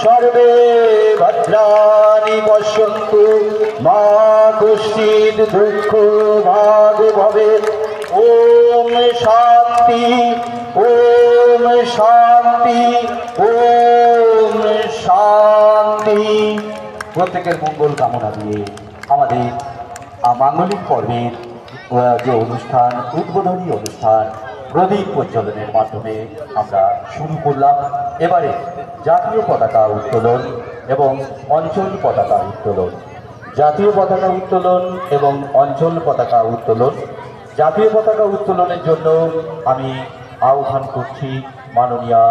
সর্বে ভদ্রাণি পশ্যন্তু মা কুষ্ঠিত দুঃখ ভাগ ভবে। ওম শান্তি ওম শান্তি ওম শান্তি। প্রত্যেকের মঙ্গল কামনা দিয়ে আমাদের মাঙ্গলিক পর্বের যে অনুষ্ঠান, উদ্বোধনী অনুষ্ঠান প্রদীপ প্রজ্বলনের মাধ্যমে আমরা শুরু করলাম। এবারে জাতীয় পতাকা উত্তোলন এবং অঞ্চল পতাকা উত্তোলন। জাতীয় পতাকা উত্তোলন এবং অঞ্চল পতাকা উত্তোলন। জাতীয় পতাকা উত্তোলনের জন্য আমি আহ্বান করছি মাননীয়া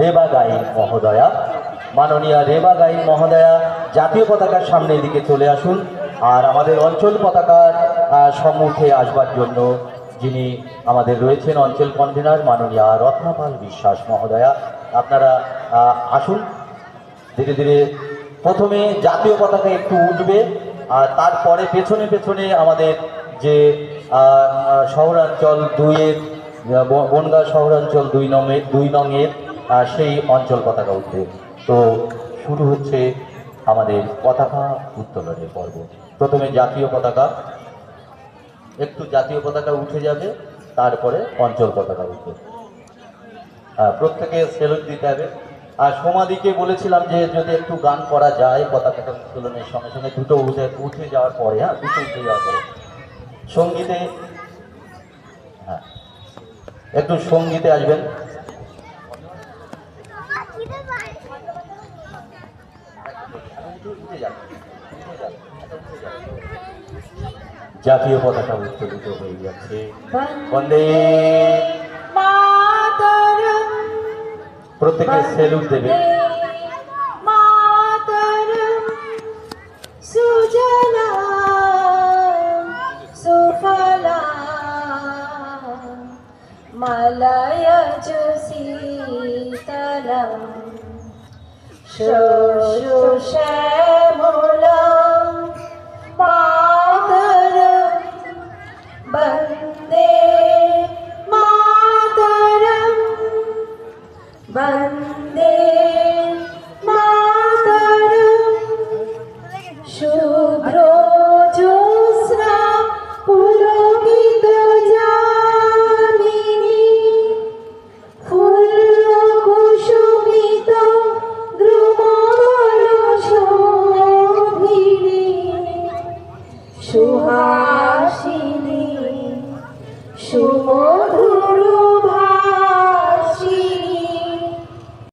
রেবা গাইন মহোদয়া। মাননীয়া রেবা গাইন মহোদয়া, জাতীয় পতাকার সামনে এদিকে চলে আসুন। আর আমাদের অঞ্চল পতাকার সম্মুখে আসবার জন্য যিনি আমাদের রয়েছেন অঞ্চল কনভেনার মাননীয়া রত্নাপাল বিশ্বাস মহোদয়া, আপনারা আসুন। ধীরে ধীরে প্রথমে জাতীয় পতাকা একটু উঠবে, আর তারপরে পেছনে পেছনে আমাদের যে শহরাঞ্চল দুইয়ের বনগাঁ শহরাঞ্চল দুই নঙের দুই নঙের সেই অঞ্চল পতাকা উঠবে। তো শুরু হচ্ছে আমাদের পতাকা উত্তোলনের পর্ব। প্রথমে জাতীয় পতাকা। একটু জাতীয় পতাকা উঠে যাবে, তারপরে অঞ্চল পতাকা উঠবে। প্রত্যেকে সেলুট দিতে হবে। আর সমাধিকে বলেছিলাম যে যদি একটু গান করা যায়, পতাকা উত্তোলনের সঙ্গে সঙ্গে দুটো উঠে উঠে যাওয়ার পরে হ্যাঁ দুটো উঠে যাওয়ার পরে, সঙ্গীতে হ্যাঁ একটু সঙ্গীতে আসবেন। উঠে উঠে। জাতীয় পতাকা উত্তোলিত হয়ে যাচ্ছে। বন্দে প্রত্যেকে সেলুট দেবে। সুজলা সুফলা। Chúa cố thương